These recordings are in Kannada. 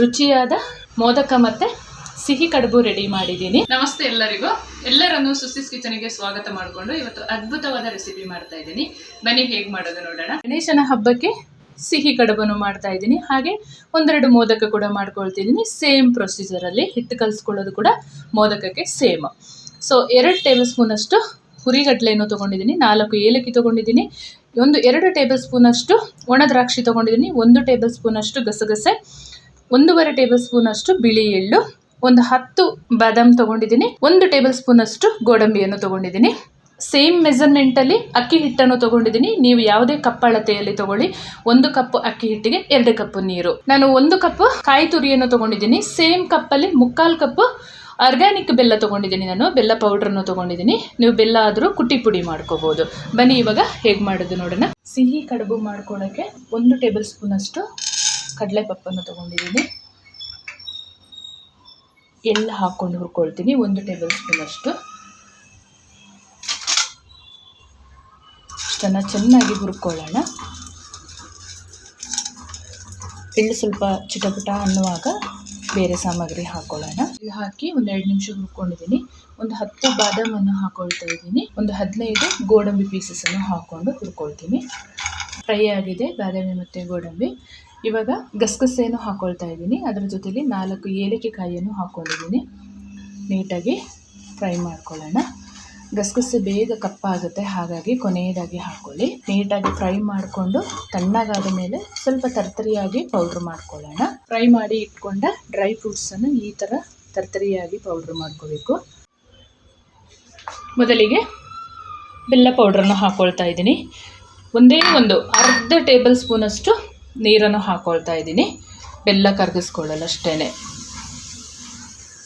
ರುಚಿಯಾದ ಮೋದಕ ಮತ್ತೆ ಸಿಹಿ ಕಡುಬು ರೆಡಿ ಮಾಡಿದ್ದೀನಿ. ನಮಸ್ತೆ ಎಲ್ಲರಿಗೂ. ಎಲ್ಲರನ್ನು ಸುಸಿಸ್ ಕಿಚನ್ಗೆ ಸ್ವಾಗತ ಮಾಡಿಕೊಂಡು ಇವತ್ತು ಅದ್ಭುತವಾದ ರೆಸಿಪಿ ಮಾಡ್ತಾ ಇದ್ದೀನಿ. ಬನ್ನಿ ಹೇಗೆ ಮಾಡೋದು ನೋಡೋಣ. ಗಣೇಶನ ಹಬ್ಬಕ್ಕೆ ಸಿಹಿ ಕಡುಬನ್ನು ಮಾಡ್ತಾ ಇದ್ದೀನಿ. ಹಾಗೆ ಒಂದೆರಡು ಮೋದಕ ಕೂಡ ಮಾಡ್ಕೊಳ್ತಿದ್ದೀನಿ. ಸೇಮ್ ಪ್ರೊಸೀಜರಲ್ಲಿ ಹಿಟ್ಟು ಕಲಿಸ್ಕೊಳ್ಳೋದು ಕೂಡ ಮೋದಕಕ್ಕೆ ಸೇಮ್. ಸೊ ಎರಡು ಟೇಬಲ್ ಸ್ಪೂನಷ್ಟು ಹುರಿಗಡ್ಲೆಯನ್ನು ತೊಗೊಂಡಿದ್ದೀನಿ. ನಾಲ್ಕು ಏಲಕ್ಕಿ ತೊಗೊಂಡಿದ್ದೀನಿ. ಒಂದು ಎರಡು ಟೇಬಲ್ ಸ್ಪೂನಷ್ಟು ಒಣ ದ್ರಾಕ್ಷಿ ತೊಗೊಂಡಿದ್ದೀನಿ. ಒಂದು ಟೇಬಲ್ ಸ್ಪೂನ್ ಅಷ್ಟು ಗಸಗಸೆ. ಒಂದೂವರೆ ಟೇಬಲ್ ಸ್ಪೂನಷ್ಟು ಬಿಳಿ ಎಳ್ಳು, ಒಂದು ಹತ್ತು ಬಾದಾಮ್ ತೊಗೊಂಡಿದ್ದೀನಿ, ಒಂದು ಟೇಬಲ್ ಸ್ಪೂನಷ್ಟು ಗೋಡಂಬಿಯನ್ನು ತೊಗೊಂಡಿದ್ದೀನಿ. ಸೇಮ್ ಮೆಸರ್ಮೆಂಟಲ್ಲಿ ಅಕ್ಕಿ ಹಿಟ್ಟನ್ನು ತೊಗೊಂಡಿದ್ದೀನಿ. ನೀವು ಯಾವುದೇ ಕಪ್ ಅಳತೆಯಲ್ಲಿ ತಗೊಳ್ಳಿ. ಒಂದು ಕಪ್ ಅಕ್ಕಿ ಹಿಟ್ಟಿಗೆ ಎರಡು ಕಪ್ ನೀರು. ನಾನು ಒಂದು ಕಪ್ ಕಾಯಿ ತುರಿಯನ್ನು ತೊಗೊಂಡಿದ್ದೀನಿ. ಸೇಮ್ ಕಪ್ಪಲ್ಲಿ ಮುಕ್ಕಾಲು ಕಪ್ ಆರ್ಗ್ಯಾನಿಕ್ ಬೆಲ್ಲ ತೊಗೊಂಡಿದ್ದೀನಿ ನಾನು. ಬೆಲ್ಲ ಪೌಡ್ರನ್ನು ತೊಗೊಂಡಿದ್ದೀನಿ. ನೀವು ಬೆಲ್ಲ ಆದರೂ ಕುಟ್ಟಿ ಪುಡಿ ಮಾಡ್ಕೋಬೋದು. ಬನ್ನಿ ಇವಾಗ ಹೇಗೆ ಮಾಡೋದು ನೋಡೋಣ. ಸಿಹಿ ಕಡುಬು ಮಾಡ್ಕೊಳ್ಳೋಕ್ಕೆ ಒಂದು ಟೇಬಲ್ ಸ್ಪೂನಷ್ಟು ಕಡಲೆಪಪ್ಪನ್ನು ತೊಗೊಂಡಿದ್ದೀನಿ. ಎಲ್ಲ ಹಾಕ್ಕೊಂಡು ಹುರ್ಕೊಳ್ತೀನಿ, ಒಂದು ಟೇಬಲ್ ಸ್ಪೂನಷ್ಟು ಇಷ್ಟನ್ನು ಚೆನ್ನಾಗಿ ಹುರ್ಕೊಳ್ಳೋಣ. ಎಳ್ಳು ಸ್ವಲ್ಪ ಚಿಟಪುಟ ಅನ್ನುವಾಗ ಬೇರೆ ಸಾಮಗ್ರಿ ಹಾಕೊಳ್ಳೋಣ. ಇಲ್ಲಿ ಹಾಕಿ ಒಂದು ಎರಡು ನಿಮಿಷ ಹುರ್ಕೊಂಡಿದ್ದೀನಿ. ಒಂದು ಹತ್ತು ಬಾದಾಮನ್ನು ಹಾಕೊಳ್ತಾ ಇದ್ದೀನಿ. ಒಂದು ಹದಿನೈದು ಗೋಡಂಬಿ ಪೀಸಸನ್ನು ಹಾಕ್ಕೊಂಡು ಹುರ್ಕೊಳ್ತೀನಿ. ಫ್ರೈ ಆಗಿದೆ, ಬಾದಾಮಿ ಮತ್ತು ಗೋಡಂಬಿ. ಇವಾಗ ಗಸಗಸೆಯನ್ನು ಹಾಕ್ಕೊಳ್ತಾ ಇದ್ದೀನಿ. ಅದರ ಜೊತೆಲಿ ನಾಲ್ಕು ಏಲಕ್ಕಿ ಕಾಯಿಯನ್ನು ಹಾಕ್ಕೊಂಡಿದ್ದೀನಿ ನೀಟಾಗಿ ಫ್ರೈ ಮಾಡ್ಕೊಳ್ಳೋಣ. ಗಸಗಸೆ ಬೇಗ ಕಪ್ಪಾಗುತ್ತೆ. ಹಾಗಾಗಿ ಕೊನೆಯದಾಗಿ ಹಾಕ್ಕೊಳ್ಳಿ ನೀಟಾಗಿ ಫ್ರೈ ಮಾಡಿಕೊಂಡು ತಣ್ಣಗಾದ ಮೇಲೆ ಸ್ವಲ್ಪ ತರ್ತರಿಯಾಗಿ ಪೌಡ್ರ್ ಮಾಡ್ಕೊಳ್ಳೋಣ. ಫ್ರೈ ಮಾಡಿ ಇಟ್ಕೊಂಡ ಡ್ರೈ ಫ್ರೂಟ್ಸನ್ನು ಈ ಥರ ತರ್ತರಿಯಾಗಿ ಪೌಡ್ರ್ ಮಾಡ್ಕೋಬೇಕು. ಮೊದಲಿಗೆ ಬೆಲ್ಲ ಪೌಡ್ರನ್ನು ಹಾಕ್ಕೊಳ್ತಾ ಇದ್ದೀನಿ. ಒಂದೇ ಒಂದು ಅರ್ಧ ಟೇಬಲ್ ಸ್ಪೂನಷ್ಟು ನೀರನ್ನು ಹಾಕೊಳ್ತಾ ಇದ್ದೀನಿ. ಬೆಲ್ಲ ಕರಗಿಸ್ಕೊಳ್ಳಲ್ಲ ಅಷ್ಟೇ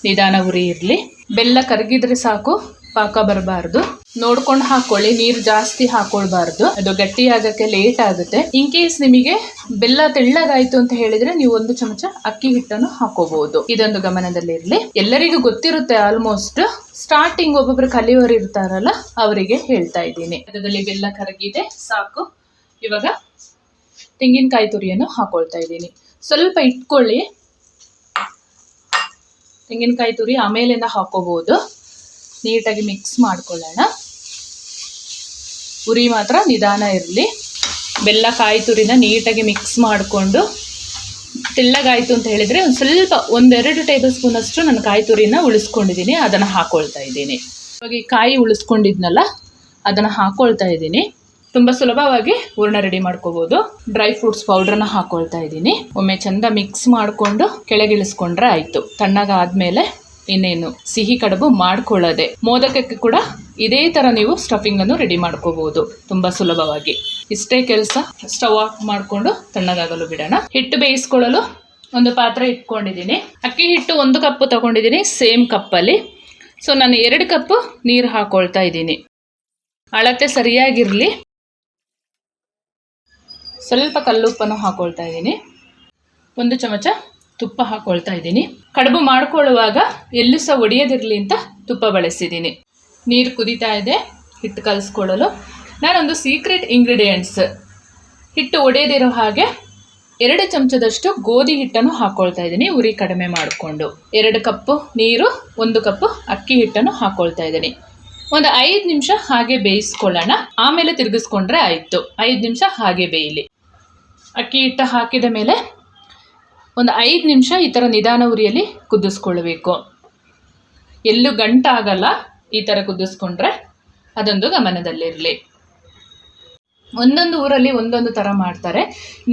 ನಿಧಾನ ಉರಿ ಇರಲಿ. ಬೆಲ್ಲ ಕರಗಿದ್ರೆ ಸಾಕು, ಪಾಕ ಬರಬಾರ್ದು. ನೋಡ್ಕೊಂಡು ಹಾಕೊಳ್ಳಿ, ನೀರು ಜಾಸ್ತಿ ಹಾಕೊಳ್ಬಾರ್ದು. ಅದು ಗಟ್ಟಿ ಆಗಕ್ಕೆ ಲೇಟ್ ಆಗುತ್ತೆ. ಇನ್ ಕೇಸ್ ನಿಮಗೆ ಬೆಲ್ಲ ತೆಳ್ಳಗಾಯ್ತು ಅಂತ ಹೇಳಿದ್ರೆ ನೀವು ಒಂದು ಚಮಚ ಅಕ್ಕಿ ಹಿಟ್ಟನ್ನು ಹಾಕೋಬಹುದು ಇದೊಂದು ಗಮನದಲ್ಲಿರಲಿ. ಎಲ್ಲರಿಗೂ ಗೊತ್ತಿರುತ್ತೆ ಆಲ್ಮೋಸ್ಟ್ ಸ್ಟಾರ್ಟಿಂಗ್ ಒಬ್ಬೊಬ್ರು ಕಲಿಯೋರು ಇರ್ತಾರಲ್ಲ, ಅವರಿಗೆ ಹೇಳ್ತಾ ಇದ್ದೀನಿ. ಅದರಲ್ಲಿ ಬೆಲ್ಲ ಕರಗಿದೆ, ಸಾಕು. ಇವಾಗ ತೆಂಗಿನಕಾಯಿ ತುರಿಯನ್ನು ಹಾಕೊಳ್ತಾ ಇದ್ದೀನಿ. ಸ್ವಲ್ಪ ಇಟ್ಕೊಳ್ಳಿ. ತೆಂಗಿನಕಾಯಿ ತುರಿ ಆಮೇಲಿಂದ ಹಾಕೋಬಹುದು ನೀಟಾಗಿ ಮಿಕ್ಸ್ ಮಾಡ್ಕೊಳ್ಳೋಣ. ಉರಿ ಮಾತ್ರ ನಿಧಾನ ಇರಲಿ. ಬೆಲ್ಲ ಕಾಯಿ ತುರಿನ ನೀಟಾಗಿ ಮಿಕ್ಸ್ ಮಾಡಿಕೊಂಡು ತೆಳ್ಳಗಾಯಿತು ಅಂತ ಹೇಳಿದರೆ ಒಂದು ಸ್ವಲ್ಪ ಒಂದೆರಡು ಟೇಬಲ್ ಸ್ಪೂನ್ ಅಷ್ಟು ನಾನು ಕಾಯಿ ತುರಿನ ಉಳಿಸ್ಕೊಂಡಿದ್ದೀನಿ, ಅದನ್ನು ಹಾಕ್ಕೊಳ್ತಾ ಇದ್ದೀನಿ. ಇವಾಗ ಈ ಕಾಯಿ ಉಳಿಸ್ಕೊಂಡಿದ್ನಲ್ಲ, ಅದನ್ನು ಹಾಕ್ಕೊಳ್ತಾ ಇದ್ದೀನಿ. ತುಂಬ ಸುಲಭವಾಗಿ ಹೂರ್ಣ ರೆಡಿ ಮಾಡ್ಕೋಬಹುದು ಡ್ರೈ ಫ್ರೂಟ್ಸ್ ಪೌಡ್ರನ್ನ ಹಾಕೊಳ್ತಾ ಇದ್ದೀನಿ. ಒಮ್ಮೆ ಚಂದ ಮಿಕ್ಸ್ ಮಾಡಿಕೊಂಡು ಕೆಳಗಿಳಿಸ್ಕೊಂಡ್ರೆ ಆಯಿತು. ತಣ್ಣಗಾದ್ಮೇಲೆ ಇನ್ನೇನು ಸಿಹಿ ಕಡುಬು ಮಾಡ್ಕೊಳ್ಳೋದೆ. ಮೋದಕಕ್ಕೆ ಕೂಡ ಇದೇ ಥರ ನೀವು ಸ್ಟಫಿಂಗ್ ಅನ್ನು ರೆಡಿ ಮಾಡ್ಕೋಬಹುದು ತುಂಬಾ ಸುಲಭವಾಗಿ. ಇಷ್ಟೇ ಕೆಲಸ ಸ್ಟವ್ ಆಫ್ ಮಾಡಿಕೊಂಡು ತಣ್ಣಗಾಗಲು ಬಿಡೋಣ. ಹಿಟ್ಟು ಬೇಯಿಸ್ಕೊಳ್ಳಲು ಒಂದು ಪಾತ್ರೆ ಇಟ್ಕೊಂಡಿದ್ದೀನಿ. ಅಕ್ಕಿ ಹಿಟ್ಟು ಒಂದು ಕಪ್ ತಗೊಂಡಿದ್ದೀನಿ ಸೇಮ್ ಕಪ್ಪಲ್ಲಿ. ಸೊ ನಾನು ಎರಡು ಕಪ್ಪು ನೀರು ಹಾಕೊಳ್ತಾ ಇದ್ದೀನಿ. ಅಳತೆ ಸರಿಯಾಗಿರಲಿ. ಸ್ವಲ್ಪ ಕಲ್ಲುಪ್ಪನ್ನು ಹಾಕ್ಕೊಳ್ತಾ ಇದ್ದೀನಿ. ಒಂದು ಚಮಚ ತುಪ್ಪ ಹಾಕ್ಕೊಳ್ತಾ ಇದ್ದೀನಿ. ಕಡುಬು ಮಾಡ್ಕೊಳ್ಳುವಾಗ ಎಲ್ಲೂ ಸಹ ಒಡೆಯದಿರಲಿ ಅಂತ ತುಪ್ಪ ಬಳಸಿದ್ದೀನಿ. ನೀರು ಕುದೀತಾ ಇದೆ, ಹಿಟ್ಟು ಕಲಿಸ್ಕೊಳ್ಳಲು. ನಾನೊಂದು ಸೀಕ್ರೆಟ್ ಇಂಗ್ರೀಡಿಯೆಂಟ್ಸ್ ಹಿಟ್ಟು ಒಡೆಯದಿರೋ ಹಾಗೆ ಎರಡು ಚಮಚದಷ್ಟು ಗೋಧಿ ಹಿಟ್ಟನ್ನು ಹಾಕ್ಕೊಳ್ತಾ ಇದ್ದೀನಿ, ಉರಿ ಕಡಿಮೆ ಮಾಡಿಕೊಂಡು. ಎರಡು ಕಪ್ಪು ನೀರು, ಒಂದು ಕಪ್ಪು ಅಕ್ಕಿ ಹಿಟ್ಟನ್ನು ಹಾಕ್ಕೊಳ್ತಾ ಇದ್ದೀನಿ. ಒಂದು ಐದು ನಿಮಿಷ ಹಾಗೆ ಬೇಯಿಸ್ಕೊಳ್ಳೋಣ. ಆಮೇಲೆ ತಿರುಗಿಸ್ಕೊಂಡ್ರೆ ಆಯಿತು. ಐದು ನಿಮಿಷ ಹಾಗೆ ಬೇಯಲಿ. ಅಕ್ಕಿ ಹಿಟ್ಟು ಹಾಕಿದ ಮೇಲೆ ಒಂದು ಐದು ನಿಮಿಷ ಈ ಥರ ನಿಧಾನ ಉರಿಯಲ್ಲಿ ಕುದಿಸ್ಕೊಳ್ಬೇಕು. ಎಲ್ಲೂ ಗಂಟಾಗಲ್ಲ ಈ ಥರ ಕುದಿಸ್ಕೊಂಡ್ರೆ ಅದೊಂದು ಗಮನದಲ್ಲಿರಲಿ. ಒಂದೊಂದು ಊರಲ್ಲಿ ಒಂದೊಂದು ಥರ ಮಾಡ್ತಾರೆ.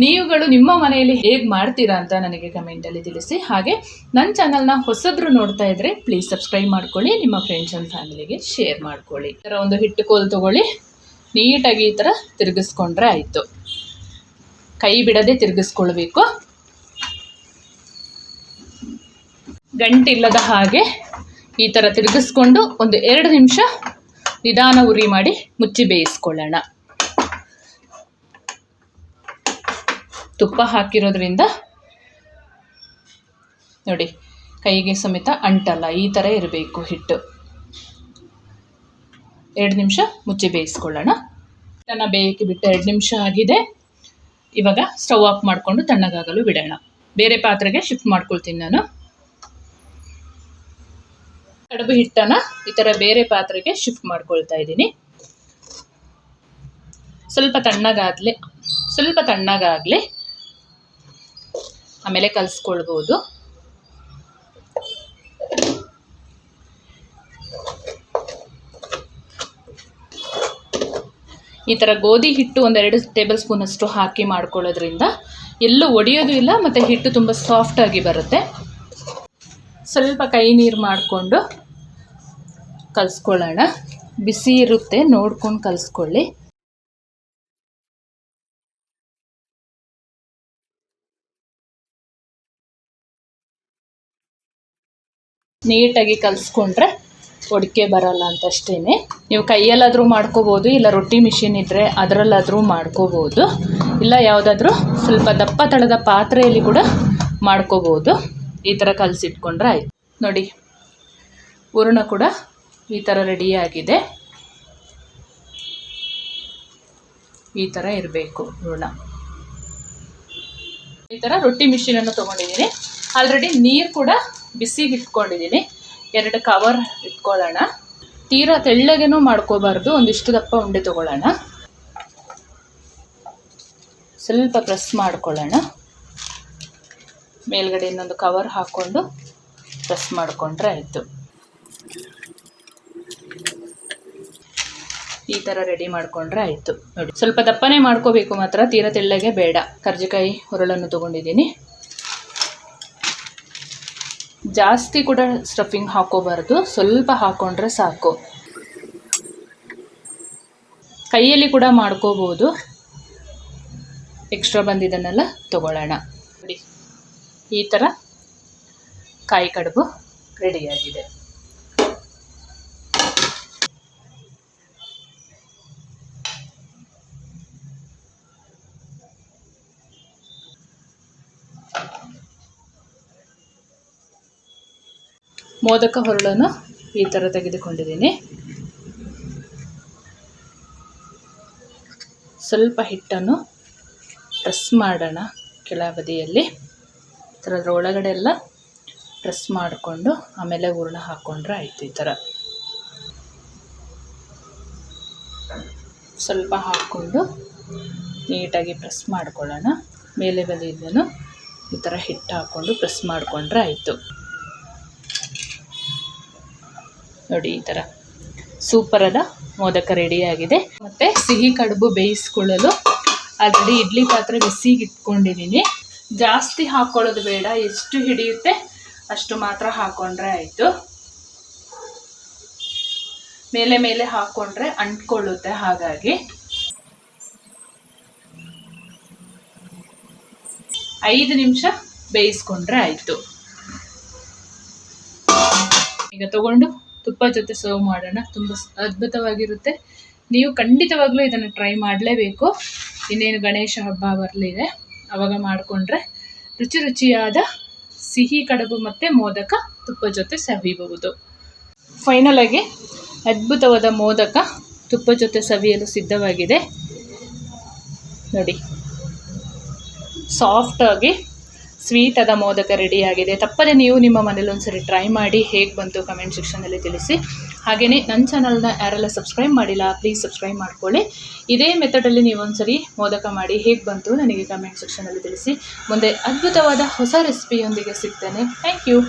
ನೀವುಗಳು ನಿಮ್ಮ ಮನೆಯಲ್ಲಿ ಹೇಗೆ ಮಾಡ್ತೀರಾ ಅಂತ ನನಗೆ ಕಮೆಂಟಲ್ಲಿ ತಿಳಿಸಿ. ಹಾಗೆ ನನ್ನ ಚಾನಲ್ನ ಹೊಸದ್ರು ನೋಡ್ತಾ ಇದ್ದರೆ ಪ್ಲೀಸ್ ಸಬ್ಸ್ಕ್ರೈಬ್ ಮಾಡ್ಕೊಳ್ಳಿ, ನಿಮ್ಮ ಫ್ರೆಂಡ್ಸ್ ಆ್ಯಂಡ್ ಫ್ಯಾಮಿಲಿಗೆ ಶೇರ್ ಮಾಡ್ಕೊಳ್ಳಿ. ಈ ಥರ ಒಂದು ಹಿಟ್ಟು ಕೋಲ್ ತೊಗೊಳ್ಳಿ, ನೀಟಾಗಿ ಈ ಥರ ತಿರುಗಿಸ್ಕೊಂಡ್ರೆ ಆಯಿತು. ಕೈ ಬಿಡದೆ ತಿರುಗಿಸ್ಕೊಳ್ಬೇಕು. ಗಂಟಿಲ್ಲದ ಹಾಗೆ ಈ ಥರ ತಿರುಗಿಸ್ಕೊಂಡು ಒಂದು ಎರಡು ನಿಮಿಷ ನಿಧಾನ ಉರಿ ಮಾಡಿ ಮುಚ್ಚಿ ಬೇಯಿಸ್ಕೊಳ್ಳೋಣ. ತುಪ್ಪ ಹಾಕಿರೋದ್ರಿಂದ ನೋಡಿ, ಕೈಗೆ ಸಮೇತ ಅಂಟಲ್ಲ, ಈ ಥರ ಇರಬೇಕು ಹಿಟ್ಟು. ಎರಡು ನಿಮಿಷ ಮುಚ್ಚಿ ಬೇಯಿಸ್ಕೊಳ್ಳೋಣ. ಹಿಟ್ಟನ್ನು ಬೇಯಕ್ಕೆ ಬಿಟ್ಟು ಎರಡು ನಿಮಿಷ ಆಗಿದೆ. ಇವಾಗ ಸ್ಟವ್ ಆಫ್ ಮಾಡಿಕೊಂಡು ತಣ್ಣಗಾಗಲು ಬಿಡೋಣ. ಬೇರೆ ಪಾತ್ರೆಗೆ ಶಿಫ್ಟ್ ಮಾಡ್ಕೊಳ್ತೀನಿ ನಾನು. ಕಡುಬು ಹಿಟ್ಟನ್ನು ಈ ಥರ ಬೇರೆ ಪಾತ್ರೆಗೆ ಶಿಫ್ಟ್ ಮಾಡ್ಕೊಳ್ತಾ ಇದ್ದೀನಿ. ಸ್ವಲ್ಪ ತಣ್ಣಗಾಗ್ಲಿ ಸ್ವಲ್ಪ ತಣ್ಣಗಾಗಲಿ ಆಮೇಲೆ ಕಲಿಸ್ಕೊಳ್ಬೋದು. ಈ ಥರ ಗೋಧಿ ಹಿಟ್ಟು ಒಂದೆರಡು ಟೇಬಲ್ ಸ್ಪೂನ್ ಅಷ್ಟು ಹಾಕಿ ಮಾಡ್ಕೊಳ್ಳೋದ್ರಿಂದ ಎಲ್ಲೂ ಒಡೆಯೋದು ಇಲ್ಲ, ಮತ್ತು ಹಿಟ್ಟು ತುಂಬ ಸಾಫ್ಟಾಗಿ ಬರುತ್ತೆ. ಸ್ವಲ್ಪ ಕೈ ನೀರು ಮಾಡಿಕೊಂಡು ಕಲಿಸ್ಕೊಳ್ಳೋಣ. ಬಿಸಿ ಇರುತ್ತೆ, ನೋಡ್ಕೊಂಡು ಕಲಿಸ್ಕೊಳ್ಳಿ. ನೀಟಾಗಿ ಕಲಿಸ್ಕೊಂಡ್ರೆ ಒಡಿಕೆ ಬರಲ್ಲ ಅಂತ ಅಷ್ಟೇ ನೀವು ಕೈಯಲ್ಲಾದರೂ ಮಾಡ್ಕೋಬೋದು, ಇಲ್ಲ ರೊಟ್ಟಿ ಮಿಷಿನ್ ಇದ್ದರೆ ಅದರಲ್ಲಾದರೂ ಮಾಡ್ಕೋಬೋದು, ಇಲ್ಲ ಯಾವುದಾದ್ರೂ ಸ್ವಲ್ಪ ದಪ್ಪ ತಳದ ಪಾತ್ರೆಯಲ್ಲಿ ಕೂಡ ಮಾಡ್ಕೋಬೋದು. ಈ ಥರ ಕಲಸಿಟ್ಕೊಂಡ್ರೆ ಆಯ್ತು. ನೋಡಿ, ಹೂರಣ ಕೂಡ ಈ ಥರ ರೆಡಿಯಾಗಿದೆ ಈ ಥರ ಇರಬೇಕು ಹೂರ್ಣ. ಈ ಥರ ರೊಟ್ಟಿ ಮಿಷಿನನ್ನು ತೊಗೊಂಡಿದ್ದೀನಿ. ಆಲ್ರೆಡಿ ನೀರು ಕೂಡ ಬಿಸಿಗೆ ಇಟ್ಕೊಂಡಿದ್ದೀನಿ ಎರಡು ಕವರ್ ಇಟ್ಕೊಳ್ಳೋಣ. ತೀರಾ ತೆಳ್ಳಗೆನೂ ಮಾಡ್ಕೋಬಾರ್ದು, ಒಂದಿಷ್ಟು ದಪ್ಪ ಉಂಡೆ ತಗೊಳ್ಳೋಣ. ಸ್ವಲ್ಪ ಪ್ರೆಸ್ ಮಾಡ್ಕೊಳ್ಳೋಣ. ಮೇಲ್ಗಡೆ ಇನ್ನೊಂದು ಕವರ್ ಹಾಕ್ಕೊಂಡು ಪ್ರೆಸ್ ಮಾಡಿಕೊಂಡ್ರೆ ಆಯಿತು. ಈ ಥರ ರೆಡಿ ಮಾಡಿಕೊಂಡ್ರೆ ಆಯಿತು. ನೋಡಿ, ಸ್ವಲ್ಪ ದಪ್ಪನೇ ಮಾಡ್ಕೋಬೇಕು ಮಾತ್ರ, ತೀರಾ ತೆಳ್ಳಗೆ ಬೇಡ. ಕರ್ಜಿಕಾಯಿ, ಹುರಳನ್ನು ತೊಗೊಂಡಿದ್ದೀನಿ. ಜಾಸ್ತಿ ಕೂಡ ಸ್ಟಫಿಂಗ್ ಹಾಕೋಬಾರ್ದು. ಸ್ವಲ್ಪ ಹಾಕ್ಕೊಂಡ್ರೆ ಸಾಕು. ಕೈಯಲ್ಲಿ ಕೂಡ ಮಾಡ್ಕೋಬೋದು. ಎಕ್ಸ್ಟ್ರಾ ಬಂದಿದ್ದನ್ನೆಲ್ಲ ತಗೊಳ್ಳೋಣ. ಈ ಥರ ಕಾಯಿ ಕಡುಬು ರೆಡಿಯಾಗಿದೆ ಮೋದಕ ಹೊರಳನ್ನು ಈ ಥರ ತೆಗೆದುಕೊಂಡಿದ್ದೀನಿ. ಸ್ವಲ್ಪ ಹಿಟ್ಟನ್ನು ಪ್ರೆಸ್ ಮಾಡೋಣ ಕೆಳಬದಿಯಲ್ಲಿ. ಈ ಥರ ಅದರ ಒಳಗಡೆ ಎಲ್ಲ ಪ್ರೆಸ್ ಮಾಡಿಕೊಂಡು ಆಮೇಲೆ ಹೂರ್ಣ ಹಾಕ್ಕೊಂಡ್ರೆ ಆಯಿತು ಈ ಥರ. ಸ್ವಲ್ಪ ಹಾಕ್ಕೊಂಡು ನೀಟಾಗಿ ಪ್ರೆಸ್ ಮಾಡ್ಕೊಳ್ಳೋಣ. ಮೇಲೆ ಬದಿಯಿಂದನೂ ಈ ಥರ ಹಿಟ್ಟು ಹಾಕ್ಕೊಂಡು ಪ್ರೆಸ್ ಮಾಡಿಕೊಂಡ್ರೆ ಆಯಿತು. ನೋಡಿ ಈ ಥರ ಸೂಪರಾದ ಮೋದಕ ರೆಡಿಯಾಗಿದೆ ಮತ್ತು ಸಿಹಿ ಕಡುಬು ಬೇಯಿಸ್ಕೊಳ್ಳಲು ಆಲ್ರೆಡಿ ಇಡ್ಲಿ ಪಾತ್ರೆ ಬಿಸಿಗೆ ಇಟ್ಕೊಂಡಿದ್ದೀನಿ ಜಾಸ್ತಿ ಹಾಕ್ಕೊಳ್ಳೋದು ಬೇಡ, ಎಷ್ಟು ಹಿಡಿಯುತ್ತೆ ಅಷ್ಟು ಮಾತ್ರ ಹಾಕ್ಕೊಂಡ್ರೆ ಆಯಿತು. ಮೇಲೆ ಮೇಲೆ ಹಾಕ್ಕೊಂಡ್ರೆ ಅಂಟ್ಕೊಳ್ಳುತ್ತೆ ಹಾಗಾಗಿ. ಐದು ನಿಮಿಷ ಬೇಯಿಸ್ಕೊಂಡ್ರೆ ಆಯಿತು. ಈಗ ತಗೊಂಡು ತುಪ್ಪ ಜೊತೆ ಸರ್ವ್ ಮಾಡೋಣ. ತುಂಬ ಅದ್ಭುತವಾಗಿರುತ್ತೆ. ನೀವು ಖಂಡಿತವಾಗ್ಲೂ ಇದನ್ನು ಟ್ರೈ ಮಾಡಲೇಬೇಕು. ಇನ್ನೇನು ಗಣೇಶ ಹಬ್ಬ ಬರಲಿದೆ. ಅವಾಗ ಮಾಡಿಕೊಂಡ್ರೆ ರುಚಿ ರುಚಿಯಾದ ಸಿಹಿ, ಕಡುಬು ಮತ್ತು ಮೋದಕ ತುಪ್ಪ ಜೊತೆ ಸವಿಯಬಹುದು. ಫೈನಲಾಗಿ ಅದ್ಭುತವಾದ ಮೋದಕ ತುಪ್ಪ ಜೊತೆ ಸವಿಯಲು ಸಿದ್ಧವಾಗಿದೆ. ನೋಡಿ. ಸಾಫ್ಟಾಗಿ ಸ್ವೀಟ್ ಆದ ಮೋದಕ ರೆಡಿಯಾಗಿದೆ. ತಪ್ಪದೆ ನೀವು ನಿಮ್ಮ ಮನೇಲಿ ಒಂದ್ಸರಿ ಟ್ರೈ ಮಾಡಿ ಹೇಗೆ ಬಂತು ಕಮೆಂಟ್ ಸೆಕ್ಷನಲ್ಲಿ ತಿಳಿಸಿ. ಹಾಗೆಯೇ ನನ್ನ ಚಾನಲ್ನ ಯಾರೆಲ್ಲ ಸಬ್ಸ್ಕ್ರೈಬ್ ಮಾಡಿಲ್ಲ ಪ್ಲೀಸ್ ಸಬ್ಸ್ಕ್ರೈಬ್ ಮಾಡ್ಕೊಳ್ಳಿ. ಇದೇ ಮೆಥಡಲ್ಲಿ ನೀವು ಒಂದ್ಸರಿ ಮೋದಕ ಮಾಡಿ ಹೇಗೆ ಬಂತು ನನಗೆ ಕಮೆಂಟ್ ಸೆಕ್ಷನಲ್ಲಿ ತಿಳಿಸಿ. ಮುಂದೆ ಅದ್ಭುತವಾದ ಹೊಸ ರೆಸಿಪಿಯೊಂದಿಗೆ ಸಿಗ್ತೇನೆ. Thank you